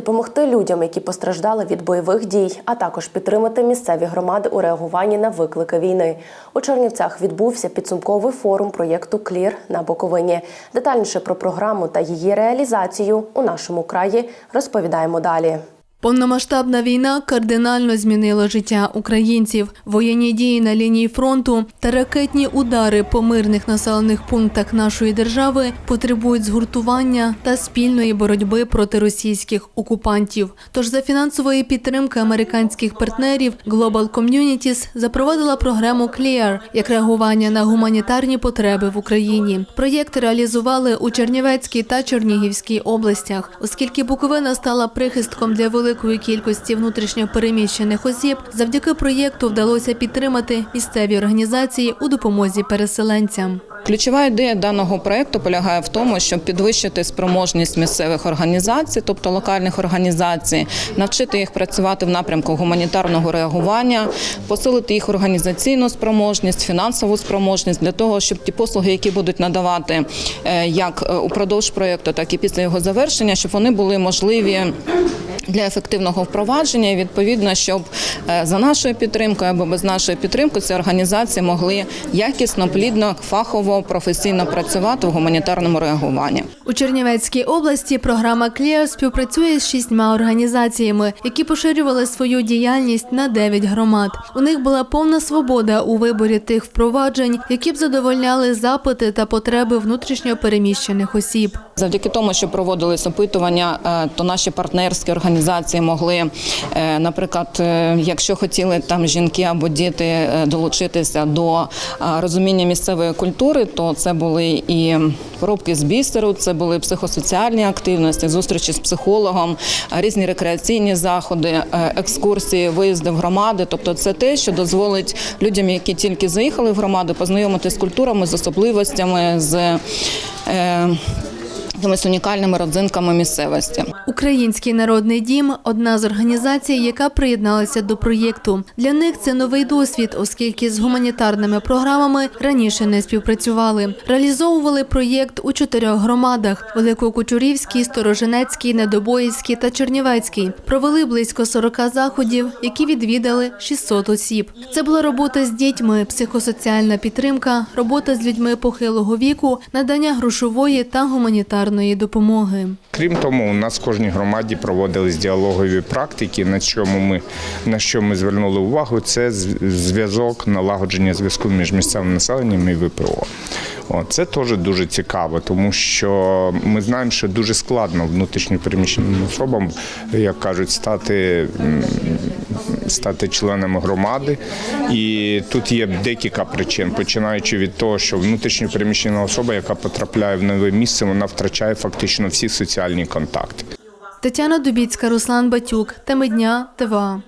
допомогти людям, які постраждали від бойових дій, а також підтримати місцеві громади у реагуванні на виклики війни. У Чернівцях відбувся підсумковий форум проєкту Клір на Буковині. Детальніше про програму та її реалізацію у нашому краї розповідаємо далі. Повномасштабна війна кардинально змінила життя українців. Воєнні дії на лінії фронту та ракетні удари по мирних населених пунктах нашої держави потребують згуртування та спільної боротьби проти російських окупантів. Тож за фінансової підтримки американських партнерів Global Communities запровадила програму CLEAR як реагування на гуманітарні потреби в Україні. Проєкт реалізували у Чернівецькій та Чернігівській областях, оскільки Буковина стала прихистком для великої кількості внутрішньо переміщених осіб. Завдяки проєкту вдалося підтримати місцеві організації у допомозі переселенцям. Ключова ідея даного проекту полягає в тому, щоб підвищити спроможність місцевих організацій, тобто локальних організацій, навчити їх працювати в напрямку гуманітарного реагування, посилити їх організаційну спроможність, фінансову спроможність для того, щоб ті послуги, які будуть надавати е, як е, упродовж проекту, так і після його завершення, щоб вони були можливі. Для ефективного впровадження і відповідно, щоб е, за нашою підтримкою або без нашої підтримки ці організації могли якісно, плідно, фахово, професійно працювати в гуманітарному реагуванні. У Чернівецькій області програма «Клео» співпрацює з шістьма організаціями, які поширювали свою діяльність на дев'ять громад. У них була повна свобода у виборі тих впроваджень, які б задовольняли запити та потреби внутрішньо переміщених осіб. Завдяки тому, що проводились опитування, е, то наші партнерські організації могли, е, наприклад, е, якщо хотіли там жінки або діти е, долучитися до розуміння місцевої культури, то це були і поробки з бісеру, це були психосоціальні активності, зустрічі з психологом, різні рекреаційні заходи, екскурсії, виїзди в громади. Тобто, це те, що дозволить людям, які тільки заїхали в громаду, познайомитися з культурами, з особливостями, з якимись унікальними родзинками місцевості. Український народний дім одна з організацій, яка приєдналася до проєкту. Для них це новий досвід, оскільки з гуманітарними програмами раніше не співпрацювали. Реалізовували проєкт у чотирьох громадах: Великокучурівській, Сторожинецькій, Недобоївській та Чернівецькій. Провели близько 40 заходів, які відвідали 600 осіб. Це була робота з дітьми, психосоціальна підтримка, робота з людьми похилого віку, надання грошової та гуманітарної допомоги. Крім того, у нас в кожній громаді проводились діалогові практики. На чому ми на що ми звернули увагу, це зв'язок налагодження зв'язку між місцевим населенням і ВПО. Це теж дуже цікаво, тому що ми знаємо, що дуже складно внутрішньо переміщеним особам, як кажуть, стати, стати членами громади. І тут є декілька причин, починаючи від того, що внутрішньо переміщена особа, яка потрапляє в нове місце, вона втрачає фактично всі соціальні контакти. Тетяна Дубіцька, Руслан Батюк. Теми дня ТВА.